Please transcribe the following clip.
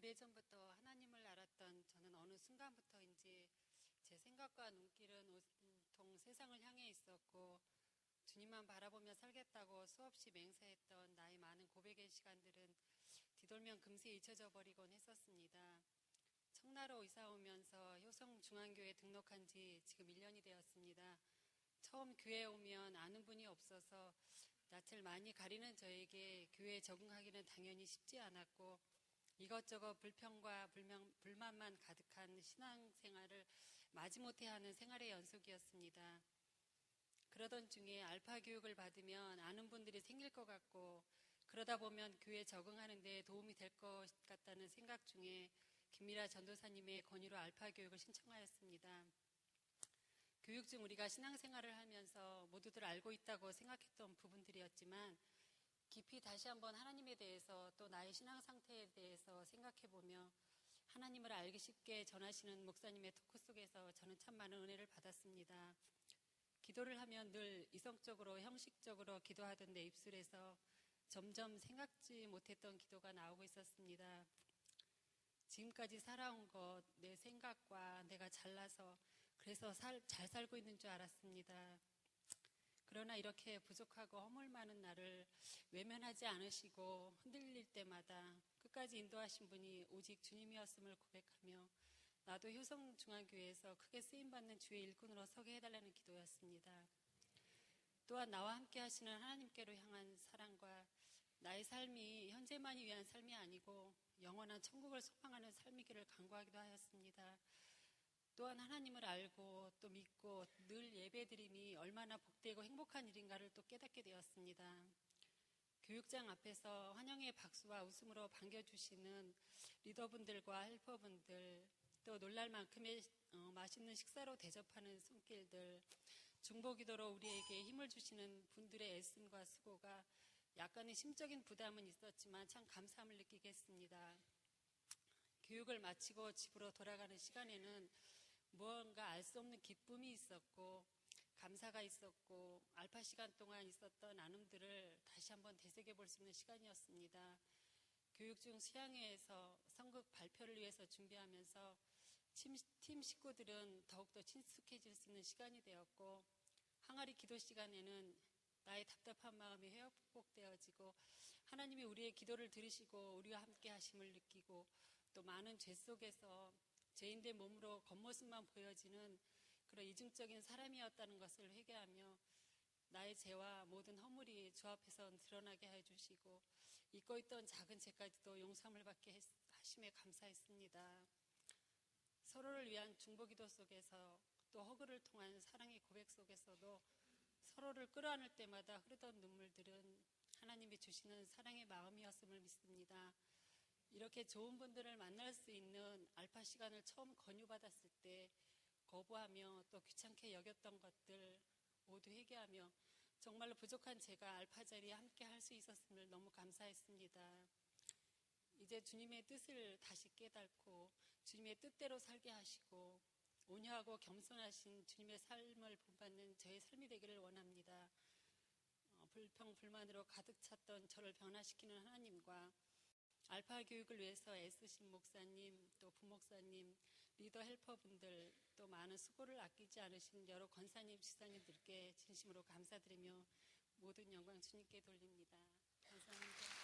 오래전부터 하나님을 알았던 저는 어느 순간부터인지 제 생각과 눈길은 온통 세상을 향해 있었고 주님만 바라보며 살겠다고 수없이 맹세했던 나의 많은 고백의 시간들은 뒤돌면 금세 잊혀져 버리곤 했었습니다. 청나로 이사 오면서 효성 중앙교회 등록한 지 지금 1년이 되었습니다. 처음 교회에 오면 아는 분이 없어서 낯을 많이 가리는 저에게 교회에 적응하기는 당연히 쉽지 않았고 이것저것 불평과 불명, 불만만 가득한 신앙생활을 마지못해 하는 생활의 연속이었습니다. 그러던 중에 알파 교육을 받으면 아는 분들이 생길 것 같고 그러다 보면 교회에 적응하는 데 도움이 될 것 같다는 생각 중에 김미라 전도사님의 권유로 알파 교육을 신청하였습니다. 교육 중 우리가 신앙생활을 하면서 모두들 알고 있다고 생각했던 부분들이었지만 깊이 다시 한번 하나님에 대해서 또 나의 신앙 상태에 대해서 생각해 보며 하나님을 알기 쉽게 전하시는 목사님의 토크 속에서 저는 참 많은 은혜를 받았습니다. 기도를 하면 늘 이성적으로 형식적으로 기도하던 내 입술에서 점점 생각지 못했던 기도가 나오고 있었습니다. 지금까지 살아온 것, 내 생각과 내가 잘나서 그래서 살, 잘 살고 있는 줄 알았습니다. 그러나 이렇게 부족하고 허물 많은 나를 외면하지 않으시고 흔들릴 때마다 끝까지 인도하신 분이 오직 주님이었음을 고백하며 나도 효성중앙교회에서 크게 쓰임받는 주의 일꾼으로 서게 해달라는 기도였습니다. 또한 나와 함께 하시는 하나님께로 향한 사랑과 나의 삶이 현재만이 위한 삶이 아니고 영원한 천국을 소망하는 삶이기를 간구하기도 하였습니다. 또한 하나님을 알고 또 믿고 늘 예배드림이 얼마나 복되고 행복한 일인가를 또 깨닫게 되었습니다. 교육장 앞에서 환영의 박수와 웃음으로 반겨주시는 리더분들과 헬퍼분들, 또 놀랄 만큼의 어, 맛있는 식사로 대접하는 손길들, 중보기도로 우리에게 힘을 주시는 분들의 애씀과 수고가 약간의 심적인 부담은 있었지만 참 감사함을 느끼겠습니다. 교육을 마치고 집으로 돌아가는 시간에는 무언가 알 수 없는 기쁨이 있었고 감사가 있었고 알파 시간 동안 있었던 나눔들을 다시 한번 되새겨 볼 수 있는 시간이었습니다. 교육 중 수양회에서 성극 발표를 위해서 준비하면서 팀 식구들은 더욱더 친숙해질 수 있는 시간이 되었고 항아리 기도 시간에는 나의 답답한 마음이 회복되어지고 하나님이 우리의 기도를 들으시고 우리와 함께 하심을 느끼고 또 많은 죄 속에서 죄인된 몸으로 겉모습만 보여지는 그런 이중적인 사람이었다는 것을 회개하며 나의 죄와 모든 허물이 주 앞에서 드러나게 해주시고 잊고 있던 작은 죄까지도 용서함을 받게 하심에 감사했습니다. 서로를 위한 중보기도 속에서 또 허그를 통한 사랑의 고백 속에서도 서로를 끌어안을 때마다 흐르던 눈물들은 하나님이 주시는 사랑의 마음이었음을 믿습니다. 이렇게 좋은 분들을 만날 수 있는 알파 시간을 처음 권유받았을 때 거부하며 또 귀찮게 여겼던 것들 모두 회개하며 정말로 부족한 제가 알파 자리에 함께 할 수 있었음을 너무 감사했습니다. 이제 주님의 뜻을 다시 깨닫고 주님의 뜻대로 살게 하시고 온유하고 겸손하신 주님의 삶을 본받는 저의 삶이 되기를 원합니다. 어, 불평, 불만으로 가득 찼던 저를 변화시키는 하나님과 알파 교육을 위해서 애쓰신 목사님, 또 부목사님, 리더 헬퍼분들, 또 많은 수고를 아끼지 않으신 여러 권사님, 지사님들께 진심으로 감사드리며 모든 영광 주님께 돌립니다. 감사합니다.